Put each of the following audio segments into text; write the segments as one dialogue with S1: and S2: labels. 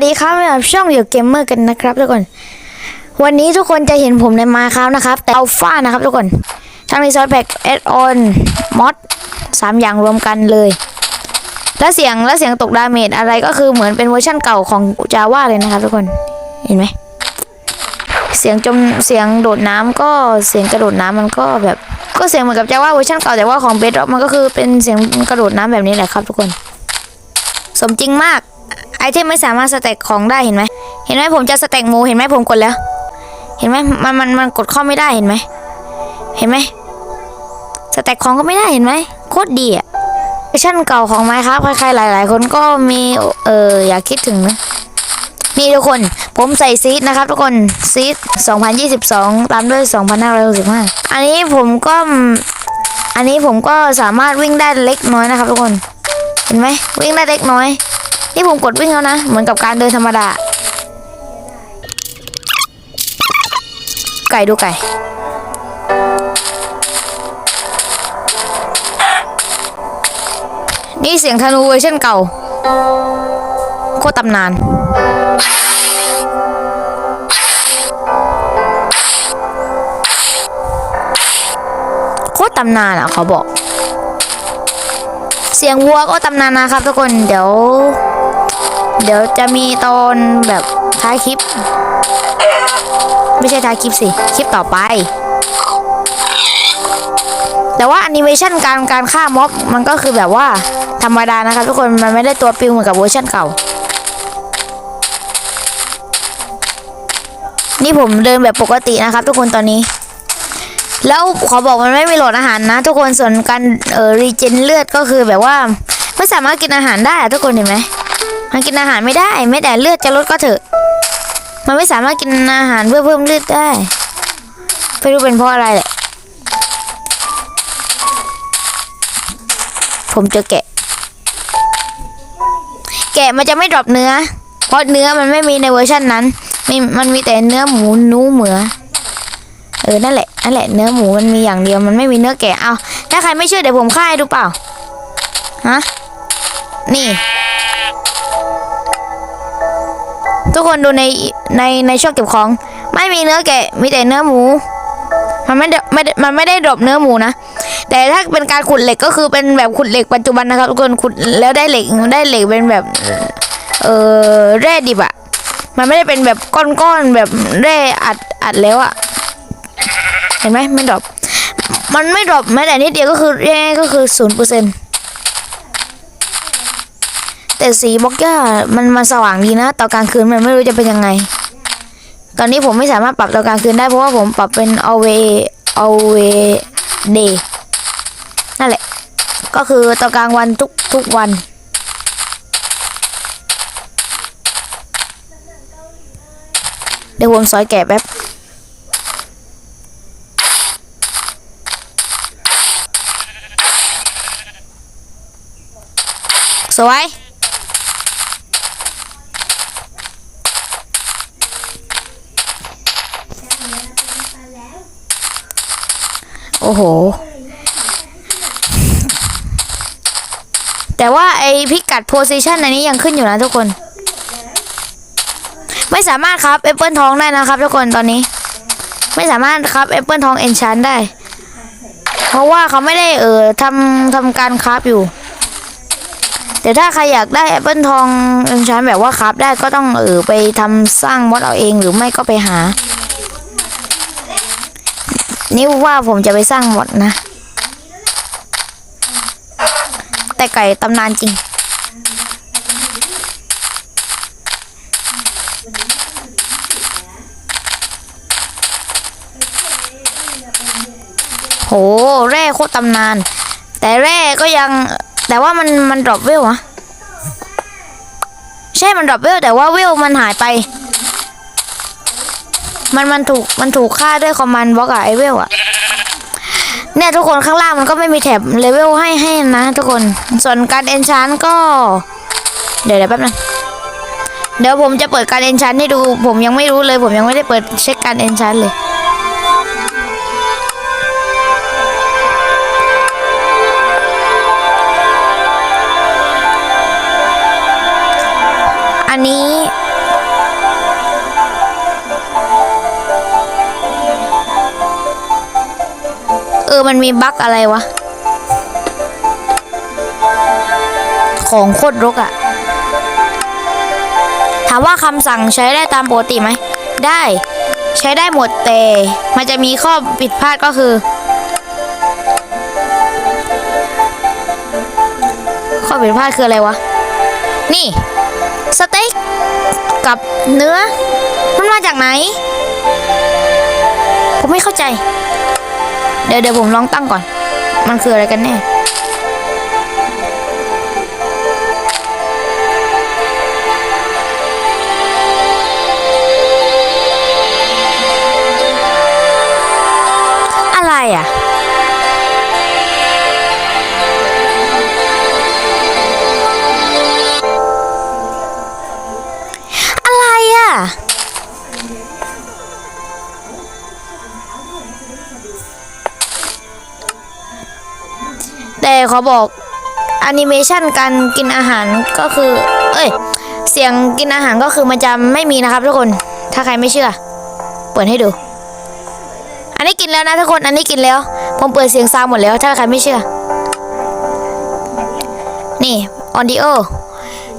S1: วัสดีครับแบบช่องเดียวเกมเมอร์กันนะครับทุกคน วันนี้ทุกคนจะเห็นผมในมาครับนะครับ แต่อัลฟานะครับทุกคนทั้งในซอสแพ็กแอดออนมอดสามอย่างรวมกันเลย และเสียงและเสียงตกดาเมจอะไรก็คือเหมือนเป็นเวอร์ชั่นเก่าของ Java เลยนะครับทุกคนเห็นไหมเสียงจมเสียงโดดน้ำก็เสียงกระโดดน้ำมันก็แบบ ก็เสียงเหมือนกับ Java เวอร์ชันเก่าแต่ว่าของเบสมันก็คือเป็นเสียงกระโดดน้ำแบบนี้แหละครับทุกคน สมจริงมาก ไอเทมไม่สามารถสแต็กของได้เห็นไหม เห็นไหมผมจะสแต็กหมูเห็นไหมผมกดแล้ว เห็นไหมมันมันมันกดข้าไม่ได้เห็นไหม เห็นไหมสแต็กของก็ไม่ได้เห็นไหมโคตรดีอะเวอร์ชันเก่าของไม้ครับใครๆหลาย ๆ คนก็มีเอออยากคิดถึงนะนี่ทุกคนผมใส่ซีดนะครับทุกคนซีด2022 ตามด้วย 2565 อันนี้ผมก็อันนี้ผมก็สามารถวิ่งได้เล็กน้อยนะครับทุกคน เห็นไหมวิ่งได้เล็กน้อย นี่ผมกดวิ่งแล้วนะ เหมือนกับการเดินธรรมดา ไก่ดูไก่นี่เสียงธนูเวอร์ชันเก่า โคตรตำนาน โคตรตำนานอะเขาบอก เสียงวัวก็ตำนานนะครับทุกคนเดี๋ยว เดี๋ยวจะมีตอนแบบท้ายคลิป ไม่ใช่ท้ายคลิปสิ คลิปต่อไป แต่ว่าแอนิเมชันการการฆ่าม็อบมันก็คือแบบว่าธรรมดานะครับทุกคนมันไม่ได้ตัวปิวเหมือนกับเวอร์ชันเก่า นี่ผมเดินแบบปกตินะครับ ทุกคนตอนนี้ แล้วขอบอกมันไม่มีโหลดอาหารนะ ทุกคนส่วนการเอ่อรีเจนเลือดก็คือแบบว่าไม่สามารถกินอาหารได้ทุกคนเห็นไหม มันกินอาหารไม่ได้แม้แต่เลือดจะลดก็เถอะ มันไม่สามารถกินอาหารเพื่อเพิ่มเลือดได้ไม่รู้เป็นเพราะอะไรแหละผมเจอแกะ แกะมันจะไม่ดรอปเนื้อ เพราะเนื้อมันไม่มีในเวอร์ชันนั้นมีมันมีแต่เนื้อหมูนู้เหมือ เออ นั่นแหละ นั่นแหละ เนื้อหมูมันมีอย่างเดียว มันไม่มีเนื้อแกะ เอา ถ้าใครไม่เชื่อเดี๋ยวผมฆ่าให้ดูเปล่า ฮะ นี่ ทุกคนดูในในในช่องเก็บของ ไม่มีเนื้อแกะมีแต่เนื้อหมู มันไม่ได้ไม่มันไม่ได้ดรอปเนื้อหมูนะแต่ถ้าเป็นการขุดเหล็กก็คือเป็นแบบขุดเหล็กปัจจุบันนะครับทุกคนขุดแล้วได้เหล็กได้เหล็กเป็นแบบ เออแร่ดิบอะมันไม่ได้เป็นแบบก้อนๆแบบแร่อัดอัดแล้วอะเห็นไหมไม่ดรอปมันไม่ดรอปแม้แต่นิดเดียวก็คือยังก็คือศูนย์เปอร์เซ็นต์ แต่สีบล็อกย่ามันมันสว่างดีนะตอนกลางคืนมันไม่รู้จะเป็นยังไง ตอนนี้ผมไม่สามารถปรับตอนกลางคืนได้เพราะว่าผมปรับเป็น always always day นั่นแหละ ก็คือตอนกลางวันทุกทุกวันเดี๋ยวผมซอยแกะแป๊บ สวย โอ้โห แต่ว่าไอพิกัดโพซิชันอันนี้ยังขึ้นอยู่นะทุกคน ไม่สามารถครับแอปเปิลทองได้นะครับทุกคนตอนนี้ ไม่สามารถครับแอปเปิลทองเอนชานได้ เพราะว่าเขาไม่ได้เออทำทำการคราฟอยู่แต่ถ้าใครอยากได้แอปเปิลทองเอนชานแบบว่าคราฟได้ก็ต้องเออไปทำสร้างมดเอาเองหรือไม่ก็ไปหา นี่ว่าผมจะไปสร้างหมดนะ แต่ไก่ตำนานจริง โห แร่โคตรตำนาน แต่แร่ก็ยังแต่ว่ามันมันดรอปเวลอะใช่มันดรอปเวลแต่ว่าเวลมันหายไป มันมันถูกมันถูกฆ่าด้วยคอมมานด์บล็อกอะไอเวลอะเนี่ยทุกคนข้างล่างมันก็ไม่มีแถบเลเวลให้ให้นะทุกคน ส่วนการเอนชานก็ เดี๋ยวเดี๋ยวแป๊บนึงเดี๋ยวผมจะเปิดการเอนชานให้ดู ผมยังไม่รู้เลย ผมยังไม่ได้เปิดเช็คการเอนชานเลย อมันมีบั๊กอะไรวะ ของโคตรรกอะถามว่าคำสั่งใช้ได้ตามปกติไหม ได้ใช้ได้หมดแต่ มันจะมีข้อผิดพลาดก็คือ ข้อผิดพลาดคืออะไรวะ นี่ สเต็กกับเนื้อ มันมาจากไหน ผมไม่เข้าใจ เดี๋ยวเดี๋ยวผมลองตั้งก่อน มันคืออะไรกันแน่ บอกแอนิเมชันการกินอาหารก็คือ เอ้ย เสียงกินอาหารก็คือมันจะไม่มีนะครับทุกคน ถ้าใครไม่เชื่อ เปิดให้ดู อันนี้กินแล้วนะทุกคน อันนี้กินแล้ว ผมเปิดเสียงซาวหมดแล้ว ถ้าใครไม่เชื่อ นี่ออดิโอ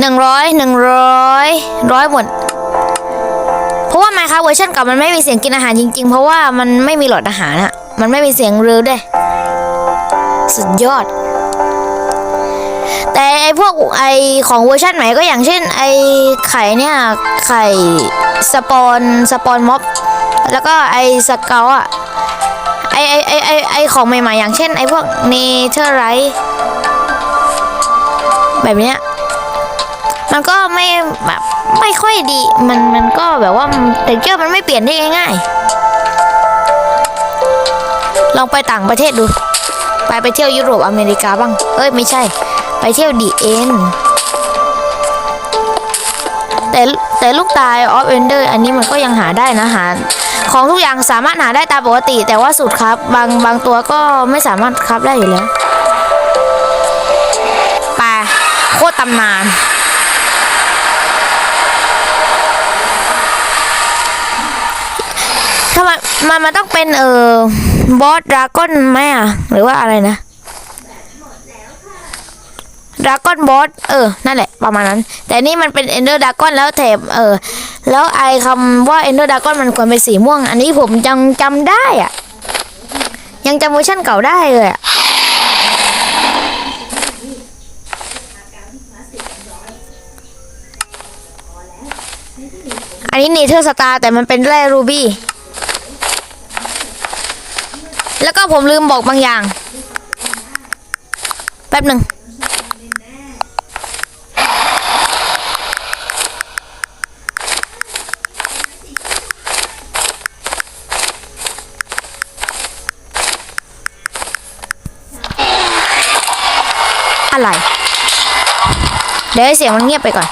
S1: หนึ่งร้อยหนึ่งร้อยร้อยหมด เพราะว่าไมค์ครับเวอร์ชันเก่ามันไม่มีเสียงกินอาหารจริง ๆ เพราะว่ามันไม่มีหลอดอาหารอะมันไม่มีเสียงเรือด้วย สุดยอด แต่ไอพวกไอของเวอร์ชันใหม่ก็อย่างเช่น ไอไข่เนี่ยไข่สปอนสปอนม็อบ แล้วก็ไอสเกลอะไอไอไอไอไอของใหม่ๆ อย่างเช่น ไอพวกเนเธอร์ไรแบบเนี้ยมันก็ไม่แบบไม่ค่อยดี มันมันก็แบบว่าเท็กเจอร์มันไม่เปลี่ยนได้ง่ายๆ ลองไปต่างประเทศดู ไปไปเที่ยวยุโรปอเมริกาบ้าง เอ้ย ไม่ใช่ ไปเที่ยวดีเอ็นแต่แต่ลูกตายออฟเอนเดอร์อันนี้มันก็ยังหาได้นะหาของทุกอย่างสามารถหาได้ตามปกติ แต่ว่าสูตรครับ บางบางตัวก็ไม่สามารถครับได้อยู่แล้วไปโคตรตำนานทำไมมันมันต้องเป็นเออบอสดราก้อนไหมอะ หรือว่าอะไรนะ ดราก้อนบอสเออ นั่นแหละประมาณนั้น แต่นี่มันเป็นเอนเดอร์ดราก้อนแล้วแถบเออ แล้วไอคำว่าเอนเดอร์ดราก้อนมันควรเป็นสีม่วง อันนี้ผมยังจำได้อะ ยังจำเวอร์ชันเก่าได้เลยอะอันนี้เนเธอร์สตาร์แต่มันเป็นแร่รูบี้ แล้วก็ผมลืมบอกบางอย่าง แป๊บหนึ่ง เดี๋ยวให้เสียงมันเงียบไปก่อน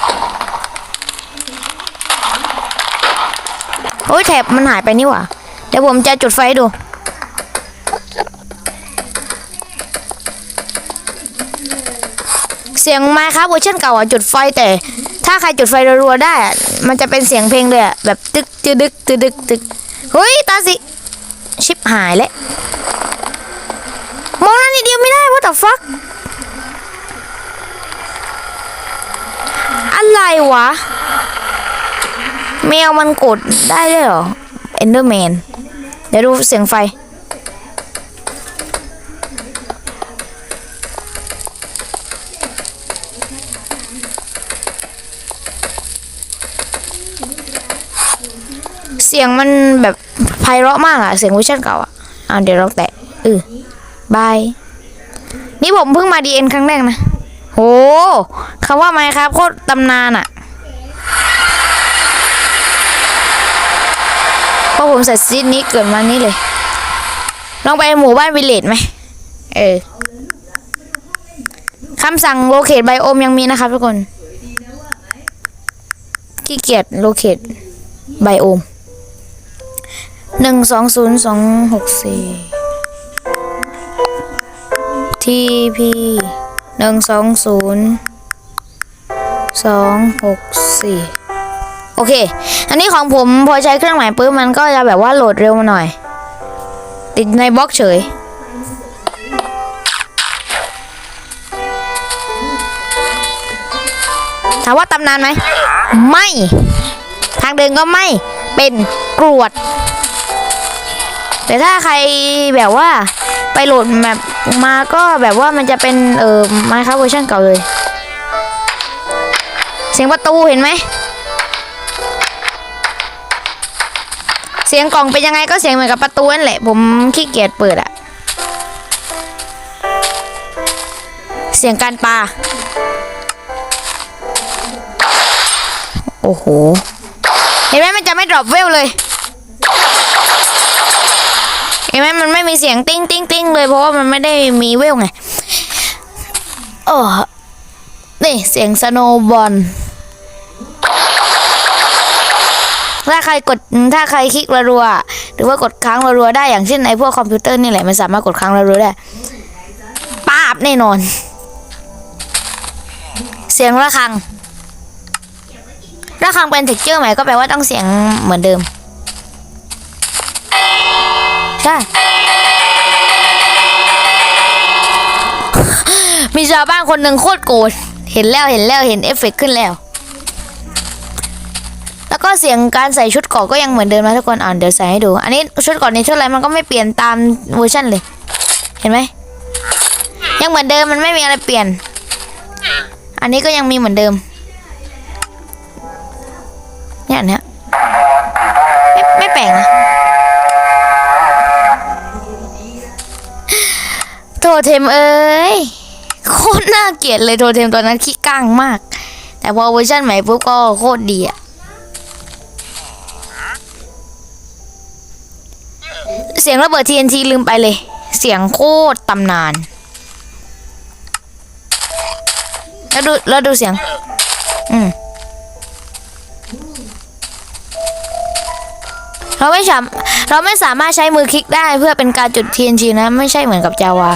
S1: โอ้ยแถบมันหายไปนี่หว่า เดี๋ยวผมจะจุดไฟดู เสียงไม้ครับเวอร์ชันเก่าอะจุดไฟแต่ ถ้าใครจุดไฟรัวๆได้ มันจะเป็นเสียงเพลงเลยอะแบบตึกตึกตึกตึกตึกตึกเฮ้ยตาสิ ชิบหายแล้วมองน้านิดเดียวไม่ได้ what the fuck อะไรวะ แมวมันกดได้ด้วยเหรอ Enderman เดี๋ยวดูเสียงไฟ เสียงมันแบบไพเราะมากอะเสียงเวอร์ชันเก่าอะอ่าเดี๋ยวเราแตะเออบาย นี่ผมเพิ่งมาดีเอ็นครั้งแรกนะ โห คำว่าไมครับโคตรตำนานอะเพราะผมใส่ซีดนี้เกิดมานี่เลย ลองไปหมู่บ้านวิลเลจไหม เออคำสั่งโลเคตไบโอมยังมีนะครับทุกคนขี้เกียจโลเคตไบโอมหนึ่งสองศูนย์สองหกสี่ทีพีหนึ่งสองศูนย์ สองหกสี่โอเค อันนี้ของผมพอใช้เครื่องหมายปื้มมันก็จะแบบว่าโหลดเร็วมาหน่อย ติดในบล็อกเฉย ถามว่าตำนานไหม ไม่ ทางเดินก็ไม่ เป็นกรวด แต่ถ้าใครแบบว่าไปโหลดแบบมาก็แบบว่ามันจะเป็นเออไมค์ครับเวอร์ชันเก่าเลย เสียงประตูเห็นไหม เสียงกล่องเป็นยังไงก็เสียงเหมือนกับประตูนั่นแหละ ผมขี้เกียจเปิดอะเสียงการปาโอ้โห เห็นไหมมันจะไม่ดรอปเวลเลย เห็นไหมมันไม่มีเสียงติ้งติ้งติ้งเลยเพราะว่ามันไม่ได้มีเวลไงเออนี่เสียงสโนบอล ถ้าใครกดถ้าใครคลิกรัวๆหรือว่ากดค้างรัวๆได้อย่างเช่นไอ้พวกคอมพิวเตอร์นี่แหละมันสามารถกดค้างรัวๆได้ป้าบแน่นอน เสียงระฆังระฆังเป็นเท็กเจอร์ใหม่ก็แปลว่าต้องเสียงเหมือนเดิมใช่มีชาวบ้านคนหนึ่งโคตรโกรธเห็นแล้วเห็นแล้วเห็นเอฟเฟกต์ขึ้นแล้ว แล้วก็เสียงการใส่ชุดเกาะก็ยังเหมือนเดิมนะทุกคนอ่านเดี๋ยวใส่ให้ดู อันนี้ชุดเกาะนี้เท่าไรมันก็ไม่เปลี่ยนตามเวอร์ชันเลย เห็นไหมยังเหมือนเดิมมันไม่มีอะไรเปลี่ยน อันนี้ก็ยังมีเหมือนเดิมเนี่ยอันเนี้ไม่ไม่แปลกนะโทเทมเอ้ยโคตรน่าเกลียดเลยโทเทมตัวนั้นขี้ก้างมาก แต่พอเวอร์ชันใหม่ปุ๊บก็โคตรดีอะ สียงระเบิด TNT ลืมไปเลย เสียงโคตรตำนาน แล้วดูแล้วดูเสียง อืมเราไม่สามเราไม่สามารถใช้มือคลิกได้เพื่อเป็นการจุด TNT นะ ไม่ใช่เหมือนกับจาวา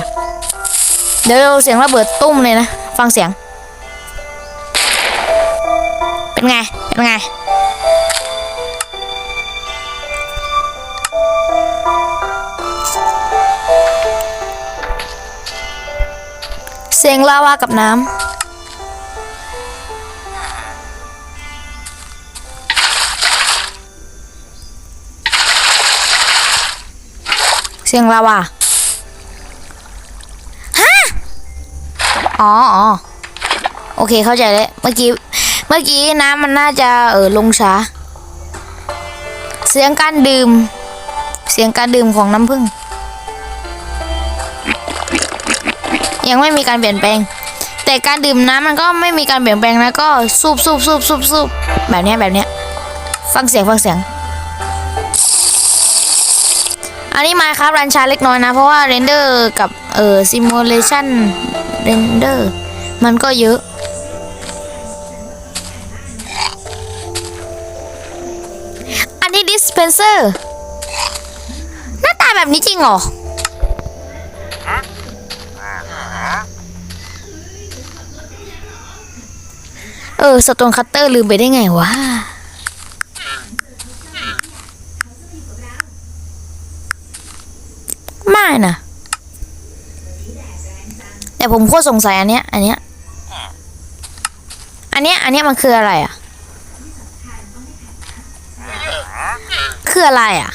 S1: เดี๋ยวเราเสียงระเบิดตุ้มเลยนะ ฟังเสียง เป็นไง เป็นไง เสียงลาวากับน้ำเสียงลาวาฮะอ๋ออ๋อโอเคเข้าใจแล้วเมื่อกี้เมื่อกี้น้ำมันน่าจะเออลงช้า เสียงการดื่ม เสียงการดื่มของน้ำผึ้ง ยังไม่มีการเปลี่ยนแปลง แต่การดื่มน้ำมันก็ไม่มีการเปลี่ยนแปลงนะก็สูบสูบสูบสูบสูบแบบนี้แบบนี้ฟังเสียงฟังเสียง อันนี้มาครับรันชาเล็กน้อยนะ เพราะว่าเรนเดอร์กับเอ่อซิมูเลชันเรนเดอร์มันก็เยอะอันนี้ดิสเพนเซอร์หน้าตาแบบนี้จริงเหรอ เออสโตนคัตเตอร์ลืมไปได้ไงวะไม่นะแต่ผมโคตรสงสัยอันเนี้ย อันเนี้ย อันเนี้ย อันเนี้ยมันคืออะไรอะ คืออะไรอะ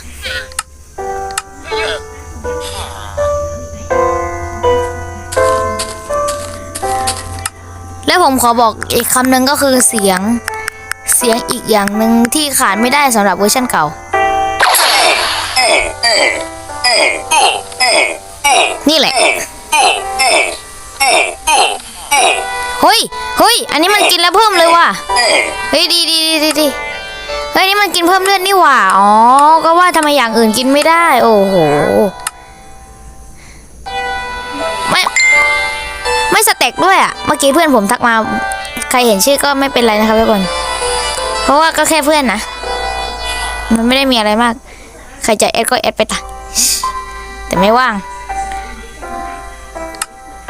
S1: ผมขอบอกอีกคำหนึ่งก็คือเสียง เสียงอีกอย่างหนึ่งที่ขาดไม่ได้สำหรับเวอร์ชันเก่า นี่แหละ เฮ้ยเฮ้ย อันนี้มันกินแล้วเพิ่มเลยว่ะ เฮ้ยดีดีดีดีดีเฮ้ยนี่มันกินเพิ่มเลือดนี่หว่า อ๋อ ก็ว่าทำไมอย่างอื่นกินไม่ได้ โอ้โห ไม่สเต็กด้วยอะ เมื่อกี้เพื่อนผมทักมา ใครเห็นชื่อก็ไม่เป็นไรนะครับทุกคน เพราะว่าก็แค่เพื่อนนะ มันไม่ได้มีอะไรมาก ใครจะแอดก็แอดไปตะแต่ไม่ว่าง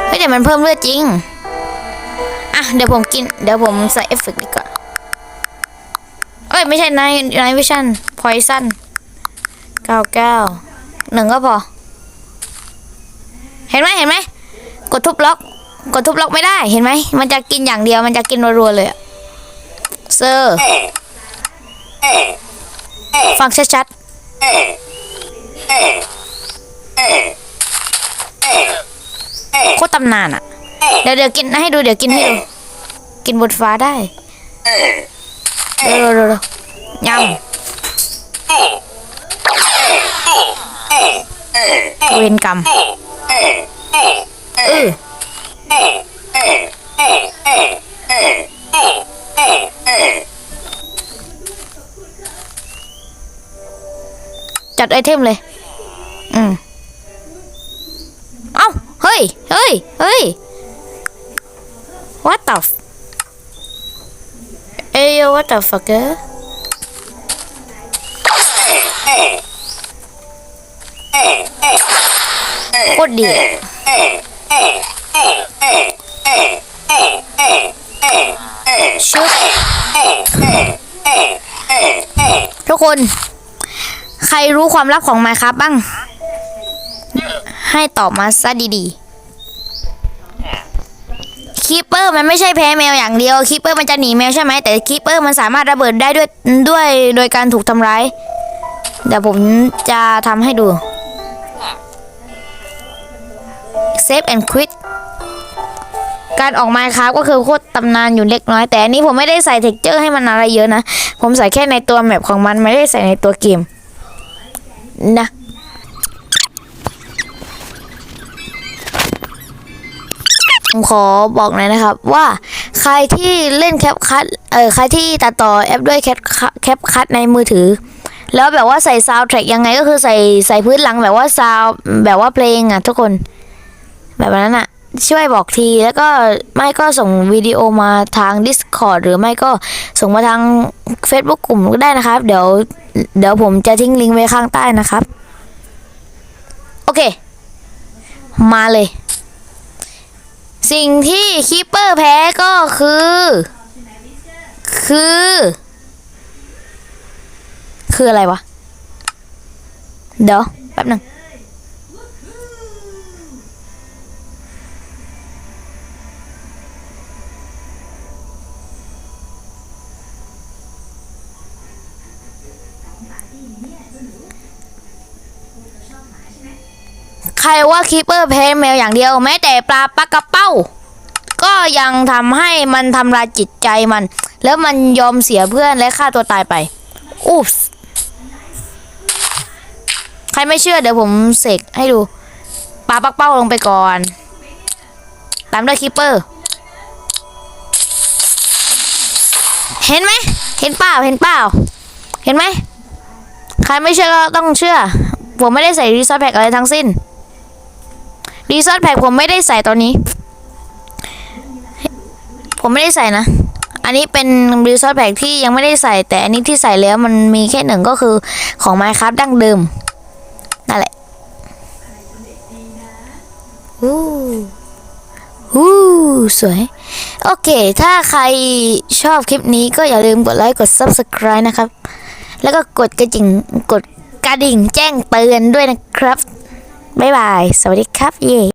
S1: เฮ้ยแต่มันเพิ่มเลือดจริง อะเดี๋ยวผมกิน เดี๋ยวผมใส่เอฟเฟกต์ดีกว่า เอ้ยไม่ใช่ไนไนวิชั่นพอยซันเก้าเก้าหนึ่งก็พอ เห็นไหมเห็นไหมกดทุบล็อก กดทุบล็อกไม่ได้เห็นไหม มันจะกินอย่างเดียวมันจะกินรัวๆเลยอะเซอร์ฟังชัดๆโคตรตำนานอะเดี๋ยวเดี๋ยวกินให้ดูเดี๋ยวกินให้ดู กินบนฟ้าได้เร็วเร็วยำเวรกรรมเออ จัดไอเทมเลย อืม เอ้า เฮ้ย เฮ้ย เฮ้ย what the f Hey yo what the fucker โคตรดีอะ ชุบทุกคน ใครรู้ความลับของ Minecraft บ้าง ให้ตอบมาซะดีๆคีปเปอร์มันไม่ใช่แพ้แมวอย่างเดียวคีปเปอร์มันจะหนีแมวใช่ไหมแต่คีปเปอร์มันสามารถระเบิดได้ด้วยด้วยโดยการถูกทำร้ายเดี๋ยวผมจะทำให้ดู Save and quit การออกไมค์ครับก็คือโคตรตำนานอยู่เล็กน้อย แต่อันนี้ผมไม่ได้ใส่เท็กเจอร์ให้มันอะไรเยอะนะ ผมใส่แค่ในตัวแมปของมันไม่ได้ใส่ในตัวเกม นะผมขอบอกหน่อยนะครับว่าใครที่เล่นแคปคัทเออใครที่ตัดต่อแอปด้วยแคปแคปคัทในมือถือ แล้วแบบว่าใส่ซาวด์แทร็กยังไงก็คือใส่ใส่พื้นหลังแบบว่าซาวแบบว่าเพลงอะทุกคน แบบนั้นอะช่วยบอกทีแล้วก็ไม่ก็ส่งวิดีโอมาทาง Discord หรือไม่ก็ส่งมาทาง Facebook กลุ่มก็ได้นะครับ เดี๋ยวเดี๋ยวผมจะทิ้งลิงก์ไว้ข้างใต้นะครับ โอเค มาเลย สิ่งที่คีปเปอร์แพ้ก็คือ คือ คืออะไรวะ เดี๋ยว แป๊บหนึ่ง ครว่าคีเปอร์แพ้แมวอย่างเดียว แม้แต่ปลาปลากระเป้า ก็ยังทำให้มันทำลายจิตใจมัน แล้วมันยอมเสียเพื่อนและฆ่าตัวตายไปอุ๊บใครไม่เชื่อเดี๋ยวผมเสกให้ดูปลาปักเป้าลงไปก่อน ตามด้วยคีปเปอร์ เห็นไหม เห็นเปล่า เห็นเปล่า เห็นไหม ใครไม่เชื่อก็ต้องเชื่อ ผมไม่ได้ใส่รีซอสแพ็กอะไรทั้งสิ้น รีซอสแพ็กผมไม่ได้ใส่ตอนนี้ ผมไม่ได้ใส่นะ อันนี้เป็นรีซอสแพ็กที่ยังไม่ได้ใส่ แต่อันนี้ที่ใส่แล้วมันมีแค่หนึ่งก็คือของ Minecraft ดั้งเดิมนั่นแหละอู้อู้สวย โอเค ถ้าใครชอบคลิปนี้ก็อย่าลืมกดไลค์กด Subscribe นะครับ แล้วก็กดกระดิ่งกดกระดิ่งแจ้งเตือนด้วยนะครับ บ๊ายบาย สวัสดีครับ เย่